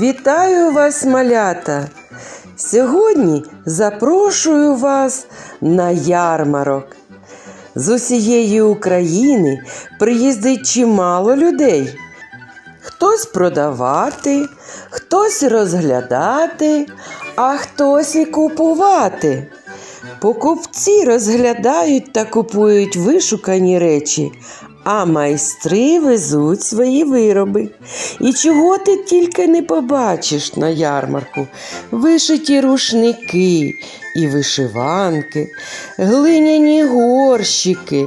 Вітаю вас, малята! Сьогодні запрошую вас на ярмарок. З усієї України приїздить чимало людей. Хтось продавати, хтось розглядати, а хтось і купувати. Покупці розглядають та купують вишукані речі, а майстри везуть свої вироби. І чого ти тільки не побачиш на ярмарку: вишиті рушники і вишиванки, глиняні горщики,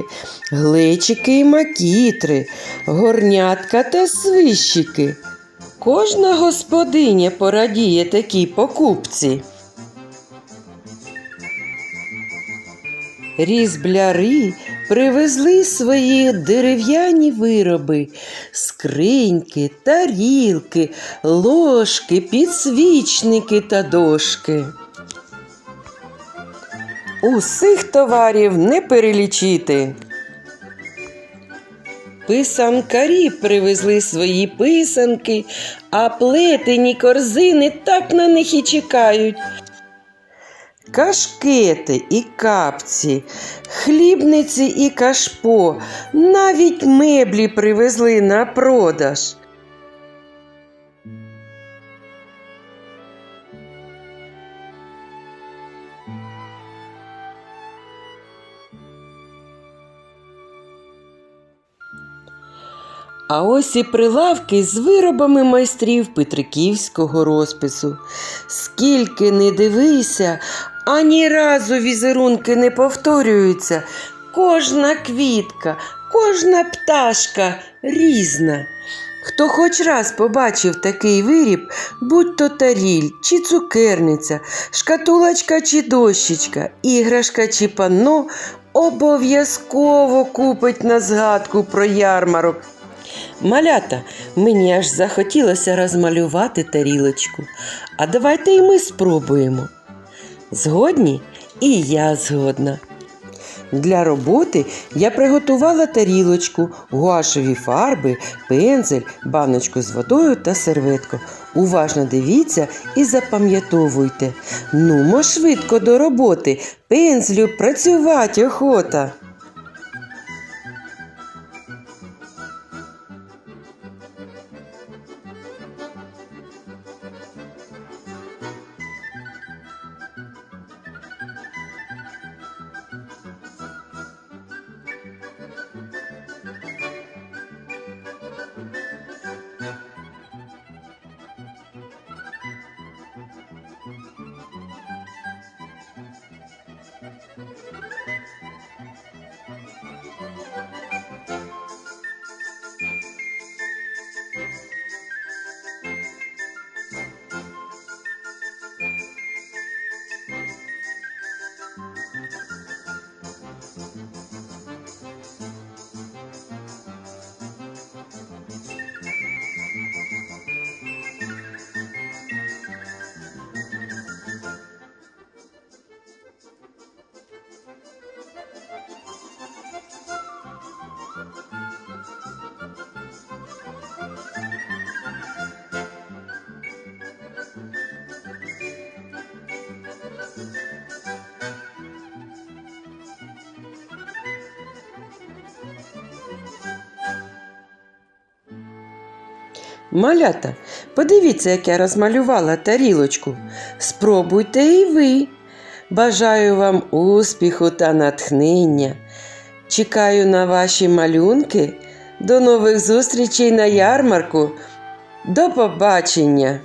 глечики і макітри, горнятка та свищики. Кожна господиня порадіє такій покупці. Різбляри привезли свої дерев'яні вироби, скриньки, тарілки, ложки, підсвічники та дошки. Усіх товарів не перелічити. Писанкарі привезли свої писанки, а плетені корзини так на них і чекають. Кашкети і капці, хлібниці і кашпо, навіть меблі привезли на продаж. А ось і прилавки з виробами майстрів петриківського розпису. Скільки не дивися, ані разу візерунки не повторюються. Кожна квітка, кожна пташка різна. Хто хоч раз побачив такий виріб, будь то таріль чи цукерниця, шкатулочка чи дощечка, іграшка чи панно, обов'язково купить на згадку про ярмарок. Малята, мені аж захотілося розмалювати тарілочку. А давайте і ми спробуємо. Згодні? І я згодна. Для роботи я приготувала тарілочку, гуашеві фарби, пензель, баночку з водою та серветку. Уважно дивіться і запам'ятовуйте. Нумо швидко до роботи, пензлю працювати охота. Малята, подивіться, як я розмалювала тарілочку. Спробуйте і ви. Бажаю вам успіху та натхнення. Чекаю на ваші малюнки. До нових зустрічей на ярмарку. До побачення!